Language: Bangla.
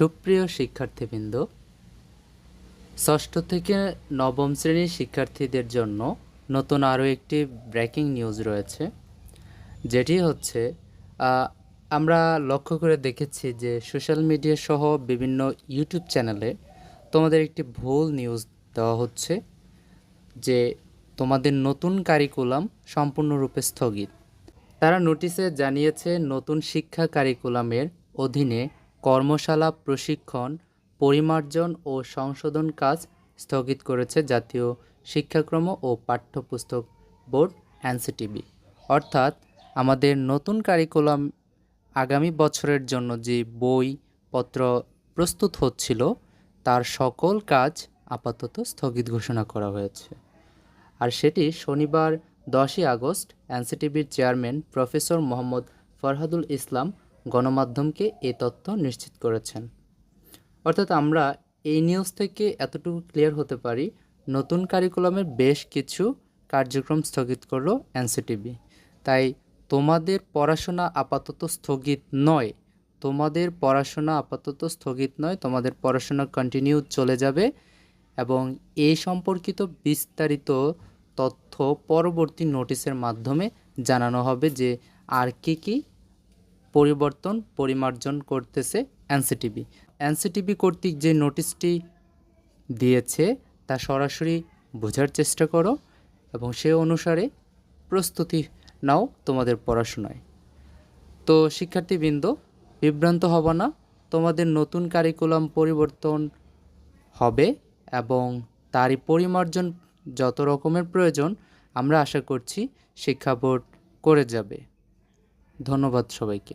সুপ্রিয় শিক্ষার্থীবৃন্দ, ষষ্ঠ থেকে নবম শ্রেণির শিক্ষার্থীদের জন্য নতুন আরও একটি ব্রেকিং নিউজ রয়েছে। যেটি হচ্ছে আমরা লক্ষ্য করে দেখেছি যে সোশ্যাল মিডিয়া সহ বিভিন্ন ইউটিউব চ্যানেলে তোমাদের একটি ভুল নিউজ দেওয়া হচ্ছে যে তোমাদের নতুন কারিকুলাম সম্পূর্ণরূপে স্থগিত। তারা নোটিশে জানিয়েছে, নতুন শিক্ষা কারিকুলামের অধীনে কর্মশালা, প্রশিক্ষণ, পরিমার্জন ও সংশোধন কাজ স্থগিত করেছে জাতীয় শিক্ষাক্রম ও পাঠ্যপুস্তক বোর্ড, এনসিটিবি। অর্থাৎ আমাদের নতুন কারিকুলাম আগামী বছরের জন্য যে বইপত্র প্রস্তুত হচ্ছিল, তার সকল কাজ আপাতত স্থগিত ঘোষণা করা হয়েছে। আর সেটি শনিবার দশই আগস্ট এনসিটিভির চেয়ারম্যান প্রফেসর মোহাম্মদ ফরহাদুল ইসলাম গণমাধ্যমকে এ তথ্য নিশ্চিত করেছেন। অর্থাৎ আমরা এই নিউজ থেকে এতটুকু ক্লিয়ার হতে পারি, নতুন কারিকুলামের বেশ কিছু কার্যক্রম স্থগিত করল এনসিটিভি। তাই তোমাদের পড়াশোনা আপাতত স্থগিত নয়, তোমাদের পড়াশোনা আপাতত স্থগিত নয়, তোমাদের পড়াশোনা কন্টিনিউ চলে যাবে এবং এই সম্পর্কিত বিস্তারিত তথ্য পরবর্তী নোটিশের মাধ্যমে জানানো হবে যে আর কী কি পরিবর্তন, পরিমার্জন করতেছে এনসিটিভি। এনসিটিভি কর্তৃক যে নোটিশটি দিয়েছে, তা সরাসরি বোঝার চেষ্টা করো এবং সে অনুসারে প্রস্তুতি নাও তোমাদের পড়াশোনায়। তো শিক্ষার্থীবৃন্দ, বিভ্রান্ত হব না, তোমাদের নতুন কারিকুলাম পরিবর্তন হবে এবং তারই পরিমার্জন যত রকমের প্রয়োজন, আমরা আশা করছি শিক্ষা বোর্ড করে যাবে। ধন্যবাদ সবাইকে।